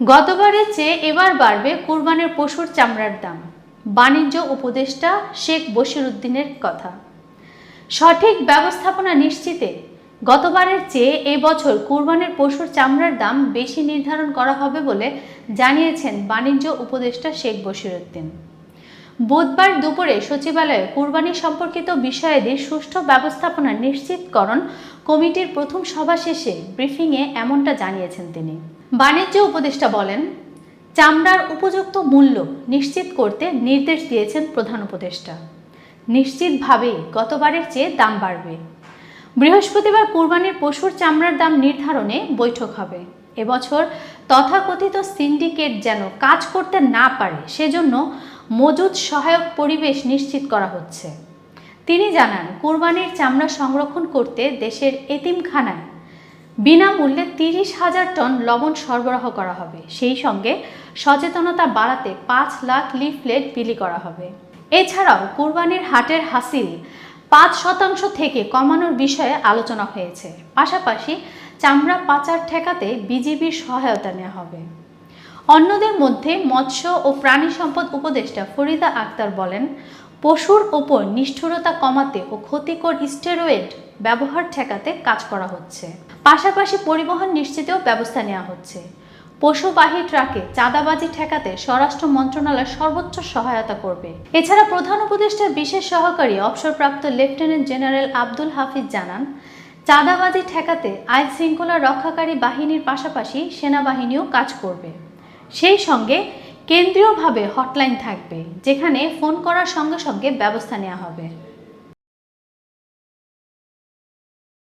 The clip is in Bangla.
গতবারের চেয়ে এবার বাড়বে কুরবানের পশুর চামড়ার দাম। বাণিজ্য উপদেষ্টা শেখ বশিরউদ্দিনের কথা। সঠিক ব্যবস্থাপনা নিশ্চিতে গতবারের চেয়ে এবছর কুরবানের পশুর চামড়ার দাম বেশি নির্ধারণ করা হবে বলে জানিয়েছেন বাণিজ্য উপদেষ্টা শেখ বশিরউদ্দিন বুধবার দুপুরে সচিবালয়ে কুরবানি সম্পর্কিত বিষয়াদির সুষ্ঠু ব্যবস্থাপনা নিশ্চিতকরণ কমিটির প্রথম সভা শেষে ব্রিফিংয়ে এমনটা জানিয়েছেন তিনি। বাণিজ্য উপদেষ্টা বলেন, চামড়ার উপযুক্ত মূল্য নিশ্চিত করতে নির্দেশ দিয়েছেন প্রধান উপদেষ্টা। নিশ্চিতভাবেই গতবারের চেয়ে দাম বাড়বে। বৃহস্পতিবার কুরবানির পশুর চামড়ার দাম নির্ধারণে বৈঠক হবে। এবছর তথাকথিত সিন্ডিকেট যেন কাজ করতে না পারে, সেজন্য মজুদ সহায়ক পরিবেশ নিশ্চিত করা হচ্ছে। তিনি জানান, কুরবানির চামড়া সংরক্ষণ করতে দেশের এতিমখানায় বিনামূল্যে তিরিশ হাজার টন লবণ সরবরাহ করা হবে। সেই সঙ্গে সচেতনতা বাড়াতে পাঁচ লাখ লিফলেট বিলি করা হবে। এছাড়াও কুরবানির হাটের হাসিল পাঁচ শতাংশ থেকে কমানোর বিষয়ে আলোচনা হয়েছে। পাশাপাশি চামড়া পাচার ঠেকাতে বিজিবির সহায়তা নেওয়া হবে। অন্যদের মধ্যে মৎস্য ও প্রাণী সম্পদ উপদেষ্টা ফরিদা আক্তার বলেন পশুর ওপর নিষ্ঠুরতা কমাতে ও ক্ষতিকর স্টেরয়েড ব্যবহার ঠেকাতে কাজ করা হচ্ছে। পাশাপাশি পরিবহন নিশ্চিতেও ব্যবস্থা নেওয়া হচ্ছে। পশুবাহী ট্রাকে চাঁদাবাজি ঠেকাতে স্বরাষ্ট্র মন্ত্রণালয় সর্বোচ্চ সহায়তা করবে। এছাড়া প্রধান উপদেষ্টার বিশেষ সহকারী অবসরপ্রাপ্ত লেফটেন্যান্ট জেনারেল আব্দুল হাফিজ জানান, চাঁদাবাজি ঠেকাতে আইন শৃঙ্খলা রক্ষাকারী বাহিনীর পাশাপাশি সেনাবাহিনীও কাজ করবে। সেই সঙ্গে কেন্দ্রীয়ভাবে হটলাইন থাকবে যেখানে ফোন করার সঙ্গে সঙ্গে ব্যবস্থা নেওয়া হবে।